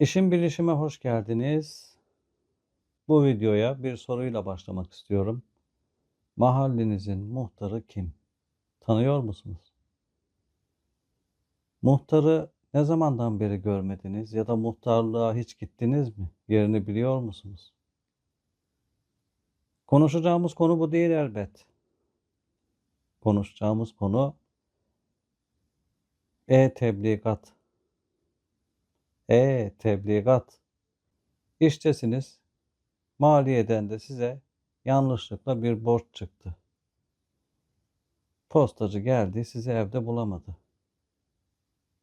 İşin bilişime hoş geldiniz. Bu videoya bir soruyla başlamak istiyorum. Mahallenizin muhtarı kim? Tanıyor musunuz? Muhtarı ne zamandan beri görmediniz ya da muhtarlığa hiç gittiniz mi? Yerini biliyor musunuz? Konuşacağımız konu bu değil elbet. Konuşacağımız konu e-tebligat. E-tebligat. İştesiniz. Maliyeden de size yanlışlıkla bir borç çıktı. Postacı geldi, sizi evde bulamadı.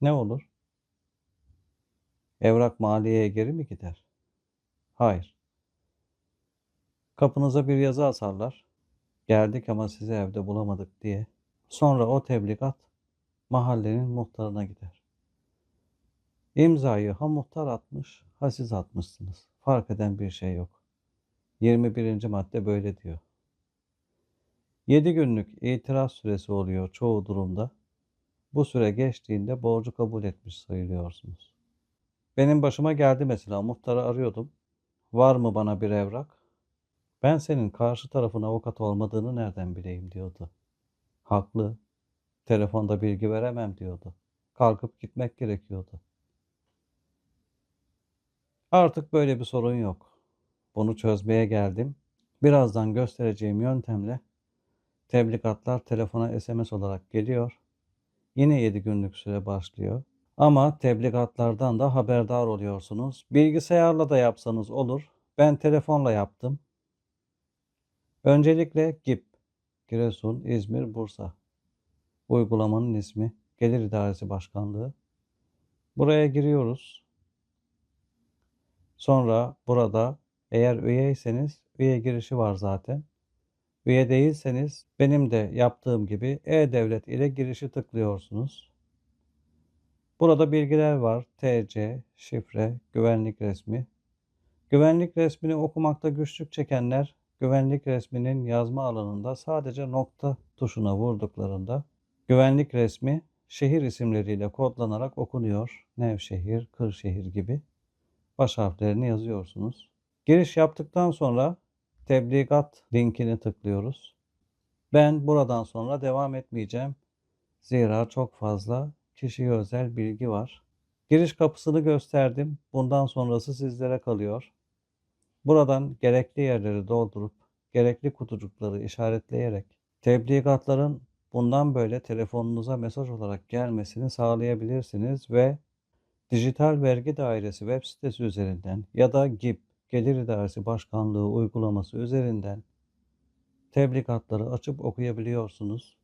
Ne olur? Evrak maliyeye geri mi gider? Hayır. Kapınıza bir yazı asarlar. Geldik ama sizi evde bulamadık diye. Sonra o tebligat mahallenin muhtarına gider. İmzayı ha muhtar atmış, ha siz atmışsınız. Fark eden bir şey yok. 21. madde böyle diyor. 7 günlük itiraz süresi oluyor çoğu durumda. Bu süre geçtiğinde borcu kabul etmiş sayılıyorsunuz. Benim başıma geldi mesela muhtarı arıyordum. Var mı bana bir evrak? Ben senin karşı tarafın avukat olmadığını nereden bileyim diyordu. Haklı. Telefonda bilgi veremem diyordu. Kalkıp gitmek gerekiyordu. Artık böyle bir sorun yok. Bunu çözmeye geldim. Birazdan göstereceğim yöntemle tebligatlar telefona SMS olarak geliyor. Yine 7 günlük süre başlıyor. Ama tebligatlardan da haberdar oluyorsunuz. Bilgisayarla da yapsanız olur. Ben telefonla yaptım. Öncelikle GİP, Giresun, İzmir, Bursa. Uygulamanın ismi Gelir İdaresi Başkanlığı. Buraya giriyoruz. Sonra burada eğer üyeyseniz üye girişi var zaten. Üye değilseniz benim de yaptığım gibi e-devlet ile girişi tıklıyorsunuz. Burada bilgiler var. TC, şifre, güvenlik resmi. Güvenlik resmini okumakta güçlük çekenler güvenlik resminin yazma alanında sadece nokta tuşuna vurduklarında güvenlik resmi şehir isimleriyle kodlanarak okunuyor. Nevşehir, Kırşehir gibi baş harflerini yazıyorsunuz. Giriş yaptıktan sonra tebligat linkini tıklıyoruz. Ben buradan sonra devam etmeyeceğim. Zira çok fazla kişiye özel bilgi var. Giriş kapısını gösterdim. Bundan sonrası sizlere kalıyor. Buradan gerekli yerleri doldurup gerekli kutucukları işaretleyerek tebligatların bundan böyle telefonunuza mesaj olarak gelmesini sağlayabilirsiniz ve Dijital Vergi Dairesi web sitesi üzerinden ya da GİP Gelir İdaresi Başkanlığı uygulaması üzerinden tebligatları açıp okuyabiliyorsunuz.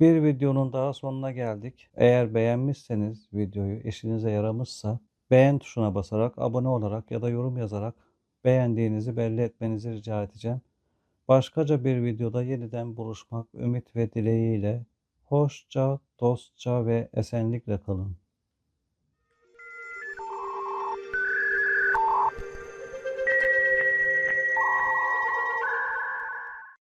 Bir videonun daha sonuna geldik. Eğer beğenmişseniz videoyu işinize yaramışsa beğen tuşuna basarak, abone olarak ya da yorum yazarak beğendiğinizi belli etmenizi rica edeceğim. Başkaca bir videoda yeniden buluşmak ümit ve dileğiyle hoşça, dostça ve esenlikle kalın.